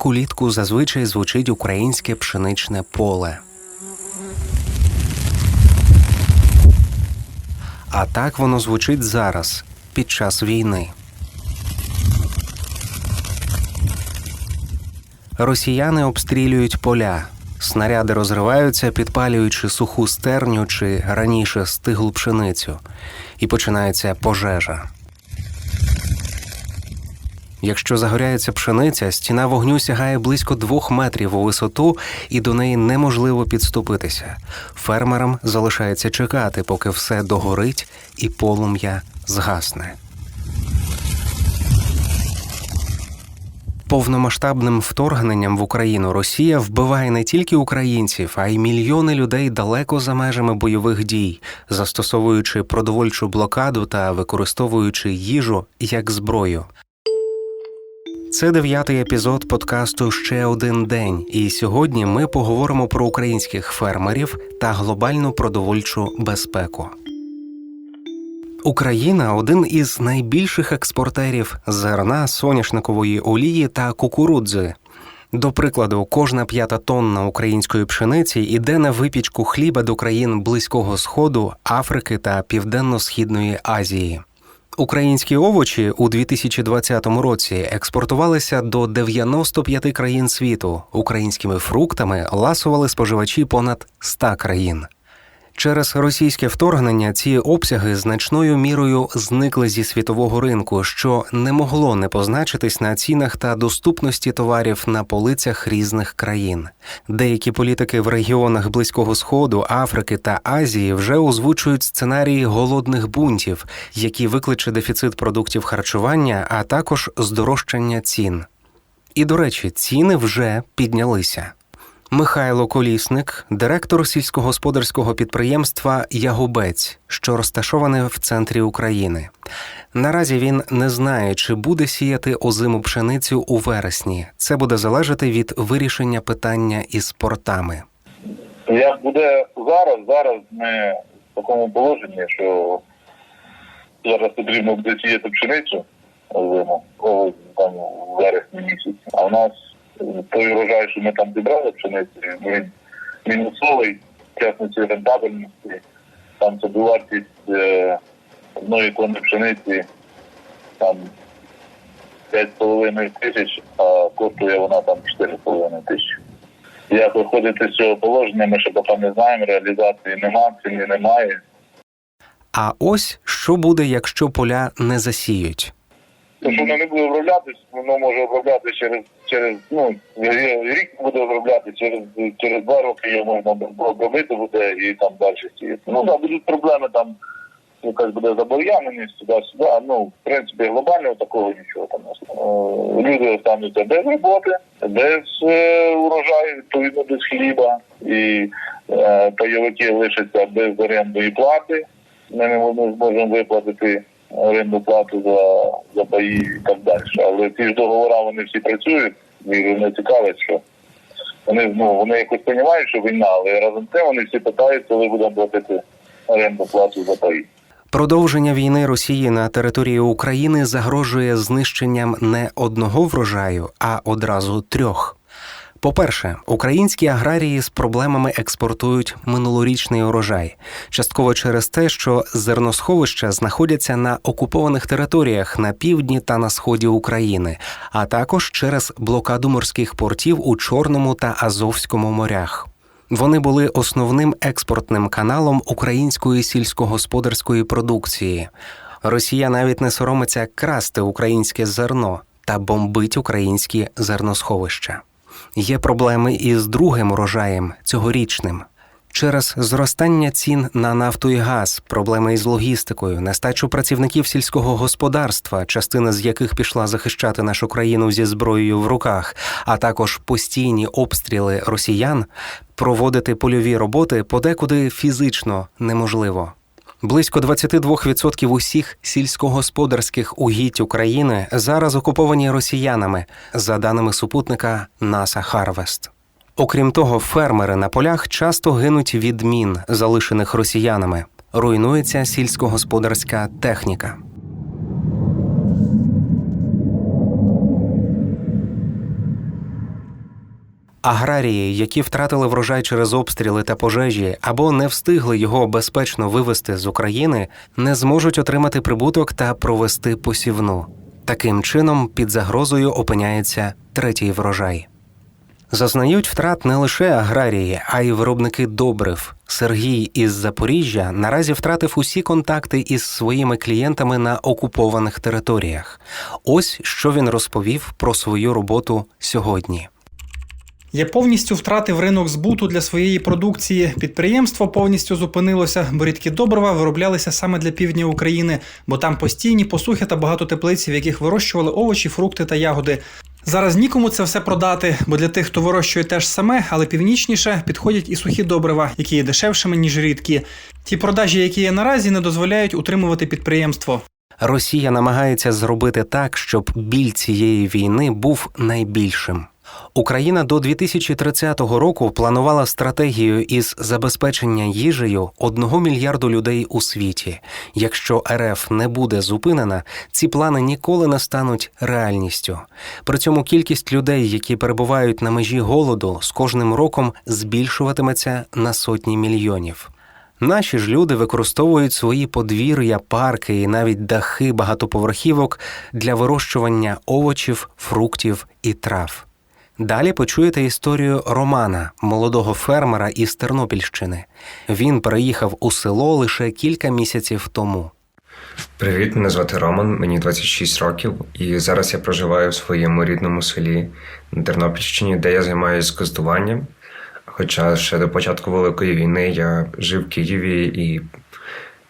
Так улітку зазвичай звучить українське пшеничне поле. А так воно звучить зараз, під час війни. Росіяни обстрілюють поля. Снаряди розриваються, підпалюючи суху стерню чи раніше стиглу пшеницю, і починається пожежа. Якщо загоряється пшениця, стіна вогню сягає близько двох метрів у висоту, і до неї неможливо підступитися. Фермерам залишається чекати, поки все догорить і полум'я згасне. Повномасштабним вторгненням в Україну Росія вбиває не тільки українців, а й мільйони людей далеко за межами бойових дій, застосовуючи продовольчу блокаду та використовуючи їжу як зброю. Це дев'ятий епізод подкасту Ще один день. І сьогодні ми поговоримо про українських фермерів та глобальну продовольчу безпеку. Україна один із найбільших експортерів зерна, соняшникової олії та кукурудзи. До прикладу, кожна п'ята тонна української пшениці йде на випічку хліба до країн Близького Сходу, Африки та Південно-Східної Азії. Українські овочі у 2020 році експортувалися до 95 країн світу. Українськими фруктами ласували споживачі понад 100 країн. Через російське вторгнення ці обсяги значною мірою зникли зі світового ринку, що не могло не позначитись на цінах та доступності товарів на полицях різних країн. Деякі політики в регіонах Близького Сходу, Африки та Азії вже озвучують сценарії голодних бунтів, які викличе дефіцит продуктів харчування, а також здорожчання цін. І до речі, ціни вже піднялися. Михайло Колісник, директор сільськогосподарського підприємства Ягубець, що розташоване в центрі України. Наразі він не знає, чи буде сіяти озиму пшеницю у вересні. Це буде залежати від вирішення питання із портами. Як буде зараз, зараз ми в такому положенні, що зараз потрібно буде сіяти пшеницю озиму, там в вересні місяці. А в нас той урожай, що ми там зібрали пшениці, він мінусовий, чесності рентабельності. Там собівартість е, одної тонни пшениці там 5,5 тисяч, а коштує вона там 4,5 тисячі. Як виходити з цього положення, ми ще поки не знаємо, реалізації нема, ціни немає. А ось що буде, якщо поля не засіють. Тому що воно не буде оброблятись, воно може оброблятися через через ну рік буде обробляти, через через два роки його можна обробити буде і там далі сіяти. Ну да, будуть проблеми там. Якась буде забор'яненість туди-сюди. Ну, в принципі, глобального такого нічого там не Люди остануться без роботи, без е, урожаю, відповідно без хліба, і е, пайовики лишаться без орендної плати. Ми не зможемо виплатити оренду плату за за паї і так далі. Але ці ж договори вони всі працюють, і не цікавить, що вони ну вони якось розуміють, що війна, але разом з тим вони всі питають, коли будемо платити оренду плату за паї. Продовження війни Росії на території України загрожує знищенням не одного врожаю, а одразу трьох. По-перше, українські аграрії з проблемами експортують минулорічний урожай, частково через те, що зерносховища знаходяться на окупованих територіях на півдні та на сході України, а також через блокаду морських портів у Чорному та Азовському морях. Вони були основним експортним каналом української сільськогосподарської продукції. Росія навіть не соромиться красти українське зерно та бомбить українські зерносховища. Є проблеми і з другим урожаєм цьогорічним. Через зростання цін на нафту і газ, проблеми із логістикою, нестачу працівників сільського господарства, частина з яких пішла захищати нашу країну зі зброєю в руках, а також постійні обстріли росіян, проводити польові роботи подекуди фізично неможливо. Близько 22% усіх сільськогосподарських угідь України зараз окуповані росіянами, за даними супутника NASA Harvest. Окрім того, фермери на полях часто гинуть від мін, залишених росіянами. Руйнується сільськогосподарська техніка. Аграрії, які втратили врожай через обстріли та пожежі або не встигли його безпечно вивезти з України, не зможуть отримати прибуток та провести посівну. Таким чином, під загрозою опиняється третій врожай. Зазнають втрат не лише аграрії, а й виробники добрив. Сергій із Запоріжжя наразі втратив усі контакти із своїми клієнтами на окупованих територіях. Ось що він розповів про свою роботу сьогодні. Я повністю втратив ринок збуту для своєї продукції. Підприємство повністю зупинилося, бо рідкі добрива вироблялися саме для півдня України, бо там постійні посухи та багато теплиць, в яких вирощували овочі, фрукти та ягоди. Зараз нікому це все продати, бо для тих, хто вирощує те ж саме, але північніше, підходять і сухі добрива, які є дешевшими, ніж рідкі. Ті продажі, які є наразі, не дозволяють утримувати підприємство. Росія намагається зробити так, щоб біль цієї війни був найбільшим. Україна до 2030 року планувала стратегію із забезпечення їжею одного мільярду людей у світі. Якщо РФ не буде зупинена, ці плани ніколи не стануть реальністю. При цьому кількість людей, які перебувають на межі голоду, з кожним роком збільшуватиметься на сотні мільйонів. Наші ж люди використовують свої подвір'я, парки і навіть дахи багатоповерхівок для вирощування овочів, фруктів і трав. Далі почуєте історію Романа, молодого фермера із Тернопільщини. Він переїхав у село лише кілька місяців тому. Привіт, мене звати Роман, мені 26 років, і зараз я проживаю в своєму рідному селі на Тернопільщині, де я займаюся коздуванням. Хоча ще до початку Великої війни я жив в Києві і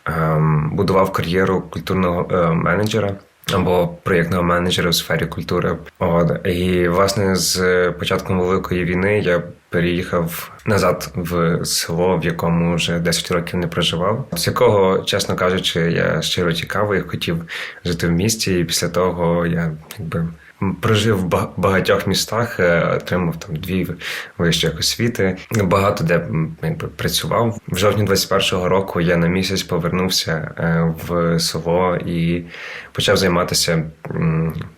ем, будував кар'єру культурного е, менеджера або проєктного менеджера в сфері культури. От. І власне з початком Великої війни я переїхав назад в село, в якому вже 10 років не проживав. З якого, чесно кажучи, я щиро цікавий, хотів жити в місті, і після того я якби. Прожив в ба- багатьох містах, е, отримав там дві вищих освіти. Багато де якби працював. В жовтні 21-го року я на місяць повернувся е, в село і почав займатися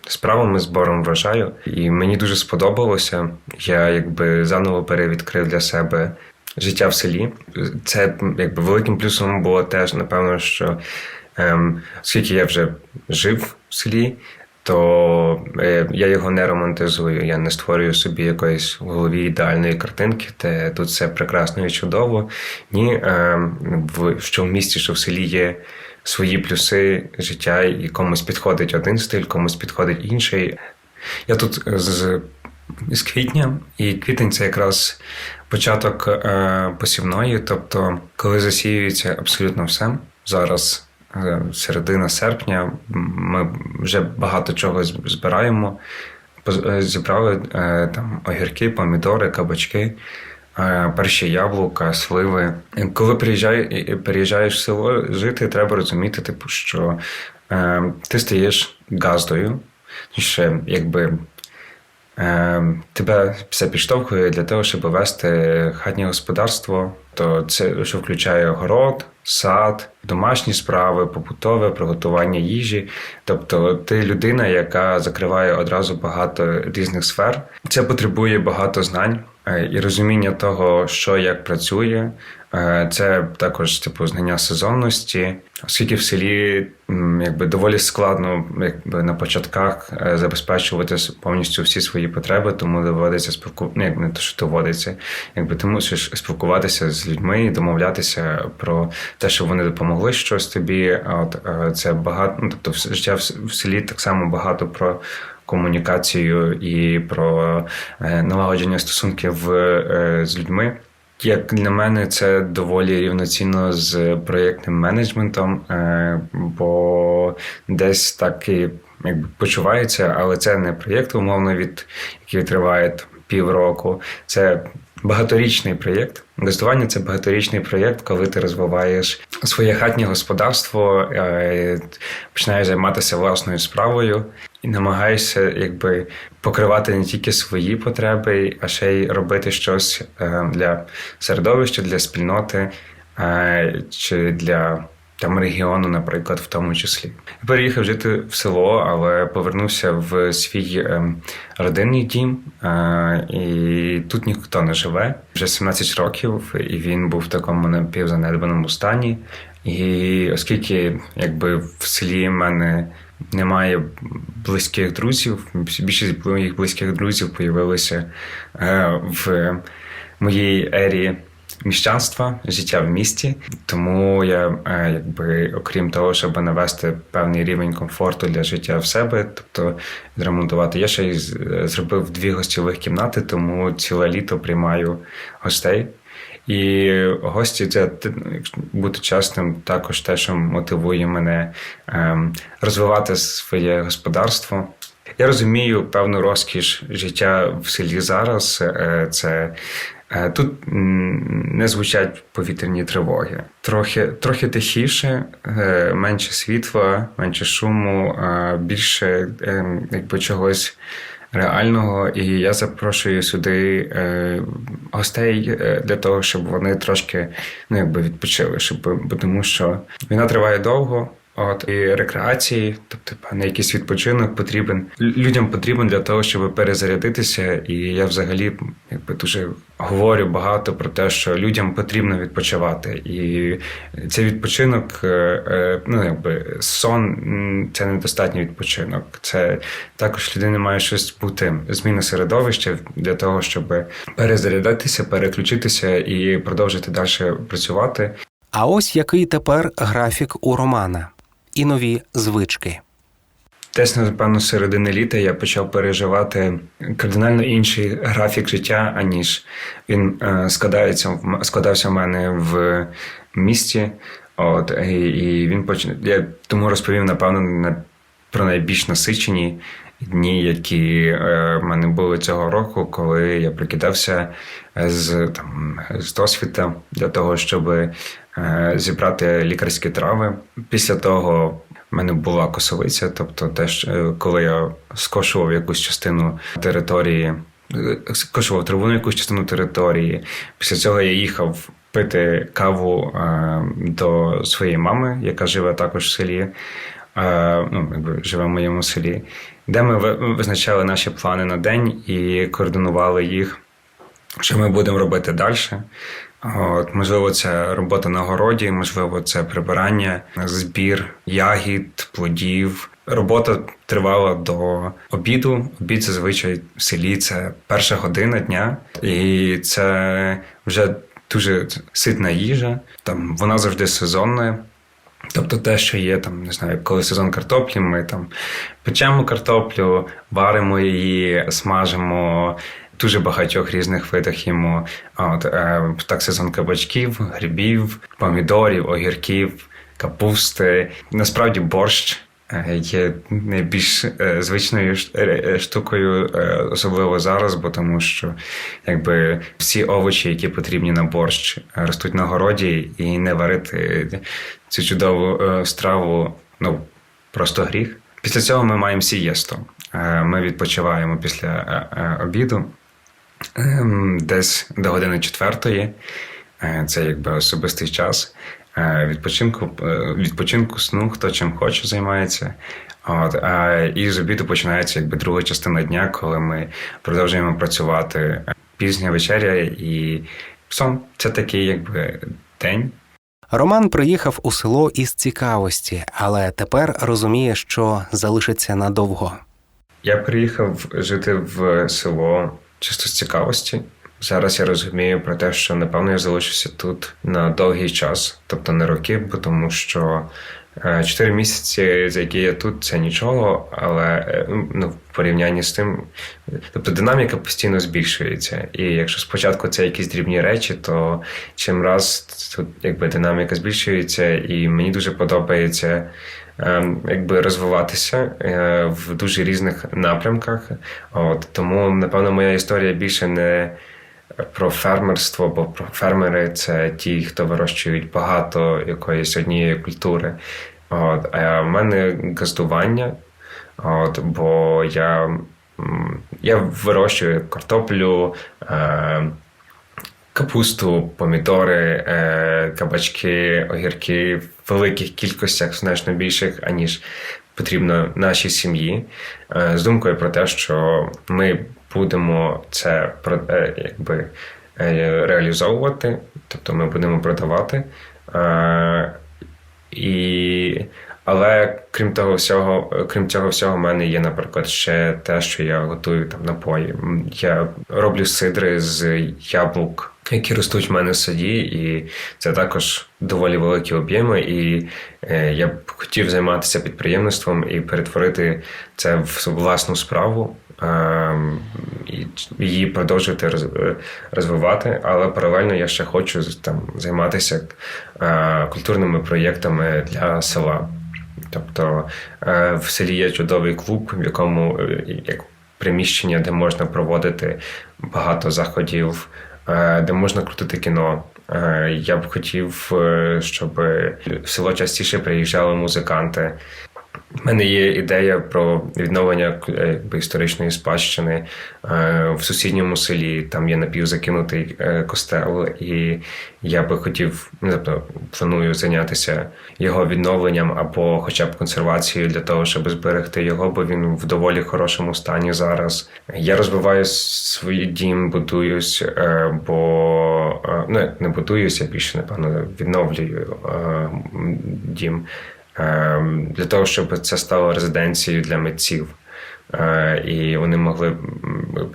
справами збором врожаю. І мені дуже сподобалося. Я якби заново перевідкрив для себе життя в селі. Це якби великим плюсом було теж, напевно, що ем, оскільки я вже жив в селі то е, я його не романтизую. Я не створюю собі якоїсь в голові ідеальної картинки, де тут все прекрасно і чудово. Ні, е, в що в місті, що в селі є свої плюси життя, і комусь підходить один стиль, комусь підходить інший. Я тут з, з квітня, і квітень це якраз початок е, посівної, тобто коли засіюється абсолютно все зараз е, середина серпня. Ми вже багато чого збираємо. Е, Зібрали е, там огірки, помідори, кабачки, е, перші яблука, сливи. Коли приїжджає, і- переїжджаєш в село жити, треба розуміти, типу, що ти стаєш газдою. Ще якби тебе все підштовхує для того, щоб вести хатнє господарство. То це що включає город, сад, домашні справи, побутове приготування їжі. Тобто, ти людина, яка закриває одразу багато різних сфер. Це потребує багато знань е, і розуміння того, що як працює. Е, Це також типу знання сезонності, оскільки в селі якби доволі складно якби на початках е, забезпечувати повністю всі свої потреби, тому доводиться спілку... ну, як не то, що доводиться, якби ти мусиш спілкуватися з людьми і домовлятися про те, що вони допомогли щось тобі. А От е, це багато, ну тобто життя в селі так само багато про. Комунікацію і про налагодження стосунків з людьми. Як для мене, це доволі рівноцінно з проєктним менеджментом, е, бо десь так і якби почувається, але це не проєкт, умовно, від який триває півроку. Це багаторічний проєкт. Гостування це багаторічний проєкт, коли ти розвиваєш своє хатнє господарство, е, починаєш займатися власною справою і намагаєшся якби покривати не тільки свої потреби, а ще й робити щось е, для середовища, для спільноти е, чи для там регіону, наприклад, в тому числі. Я переїхав жити в село, але повернувся в свій ем, родинний дім, е, і тут ніхто не живе. Вже 17 років, і він був в такому напівзанедбаному стані. І оскільки якби в селі мене немає близьких друзів, більшість моїх близьких друзів появилися е, в моїй ері міщанства, життя в місті. Тому я, е, якби, окрім того, щоб навести певний рівень комфорту для життя в себе, тобто зремонтувати, я ще й е, зробив дві гостьових кімнати, тому ціле літо приймаю гостей. І гості, це бути чесним, також те, що мотивує мене ем, розвивати своє господарство. Я розумію певну розкіш життя в селі зараз. Е, Це е, тут не звучать повітряні тривоги. Трохи, трохи тихіше, е, менше світла, менше шуму, більше ем, якби чогось реального. І я запрошую сюди е, гостей е, для того, щоб вони трошки ну, якби відпочили, щоб тому що війна триває довго. От і рекреації, тобто певний якийсь відпочинок потрібен. Людям потрібен для того, щоб перезарядитися. І я взагалі якби дуже говорю багато про те, що людям потрібно відпочивати. І цей відпочинок, е, е, ну якби сон це недостатній відпочинок. Це також людина має щось бути зміна середовища для того, щоб перезарядитися, переключитися і продовжити далі працювати. А ось який тепер графік у Романа і нові звички. Десь, напевно, середини літа я почав переживати кардинально інший графік життя, аніж він е, складається складався в мене в місті. От і, він поч... Я тому розповів, напевно, на про найбільш насичені дні, які е, в мене були цього року, коли я прикидався з там з досвіта для того, щоб е, зібрати лікарські трави. Після того в мене була косовиця, тобто теж е, коли я скошував якусь частину території, скошував траву на якусь частину території. Після цього я їхав пити каву е, до своєї мами, яка живе також в селі. Е, ну, якби живе в моєму селі, де ми визначали наші плани на день і координували їх, що ми будемо робити далі. От, можливо, це робота на городі, можливо, це прибирання, збір ягід, плодів. Робота тривала до обіду. Обід зазвичай в селі це перша година дня, і це вже дуже ситна їжа. Там вона завжди сезонна. Тобто те, що є там, не знаю, коли сезон картоплі, ми там печемо картоплю, варимо її, смажимо. Дуже багатьох різних видах їмо. От е, так сезон кабачків, грибів, помідорів, огірків, капусти. Насправді борщ е, є найбільш е, звичною е, штукою, особливо зараз, бо тому що якби всі овочі, які потрібні на борщ, ростуть на городі, і не варити цю чудову е, страву, ну просто гріх. Після цього ми маємо сієсту. Е, Ми відпочиваємо після е, обіду ем, десь до години четвертої. Це якби особистий час. Відпочинку, відпочинку сну, хто чим хоче займається. От, і з обіду починається якби друга частина дня, коли ми продовжуємо працювати. Пізня вечеря і сон. Це такий якби день. Роман приїхав у село із цікавості, але тепер розуміє, що залишиться надовго. Я приїхав жити в село чисто з цікавості. Зараз я розумію про те, що напевно я залишуся тут на довгий час, тобто не роки, тому що чотири місяці, за які я тут, це нічого, але е, ну, в порівнянні з тим, тобто динаміка постійно збільшується. І якщо спочатку це якісь дрібні речі, то чим раз тут якби динаміка збільшується, і мені дуже подобається ем, якби розвиватися е, в дуже різних напрямках. От тому, напевно, моя історія більше не про фермерство, бо про фермери це ті, хто вирощують багато якоїсь однієї культури. От, а в мене газдування, от, бо я, я вирощую картоплю. Е, Капусту, помідори, е, кабачки, огірки в великих кількостях, значно більших, аніж потрібно нашій сім'ї, е, з думкою про те, що ми будемо це е, якби, е, реалізовувати, тобто ми будемо продавати. Е, і... Але крім того всього, крім цього всього, в мене є, наприклад, ще те, що я готую там напої. Я роблю сидри з яблук, які ростуть в мене в саді, і це також доволі великі об'єми. І я б хотів займатися підприємництвом і перетворити це в власну справу. Ем, її продовжувати е, розвивати, але паралельно я ще хочу там займатися е, культурними проєктами для села. Тобто е, в селі є чудовий клуб, в якому як приміщення, де можна проводити багато заходів, де можна крутити кіно. Я б хотів, щоб в село частіше приїжджали музиканти. У мене є ідея про відновлення е, якби, історичної спадщини е, в сусідньому селі. Там є напівзакинутий е, костел, і я би хотів, ну, тобто планую зайнятися його відновленням або хоча б консервацією для того, щоб зберегти його, бо він в доволі хорошому стані зараз. Я розвиваю свій дім, будуюсь, бо ну, не будуюсь, я більше напевно відновлюю дім. Е, для того, щоб це стало резиденцією для митців. Е, І вони могли,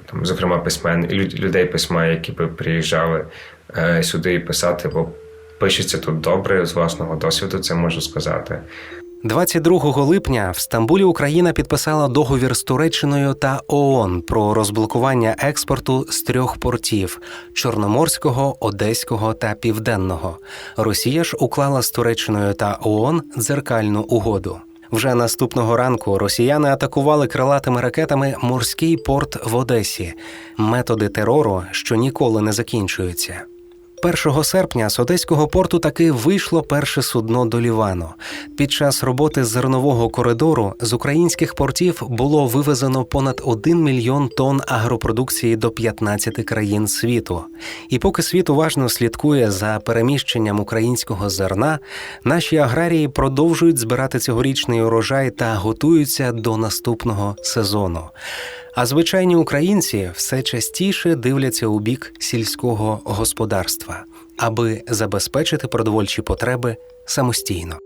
там, зокрема, письмен, людей письма, які би приїжджали е, сюди писати, бо пишеться тут добре, з власного досвіду це можу сказати. 22 липня в Стамбулі Україна підписала договір з Туреччиною та ООН про розблокування експорту з трьох портів Чорноморського, Одеського та Південного. Росія ж уклала з Туреччиною та ООН дзеркальну угоду. Вже наступного ранку росіяни атакували крилатими ракетами морський порт в Одесі, методи терору, що ніколи не закінчуються. 1 серпня з одеського порту таки вийшло перше судно до Лівану. Під час роботи зернового коридору з українських портів було вивезено понад 1 мільйон тонн агропродукції до 15 країн світу. І поки світ уважно слідкує за переміщенням українського зерна, наші аграрії продовжують збирати цьогорічний урожай та готуються до наступного сезону. А звичайні українці все частіше дивляться у бік сільського господарства, аби забезпечити продовольчі потреби самостійно.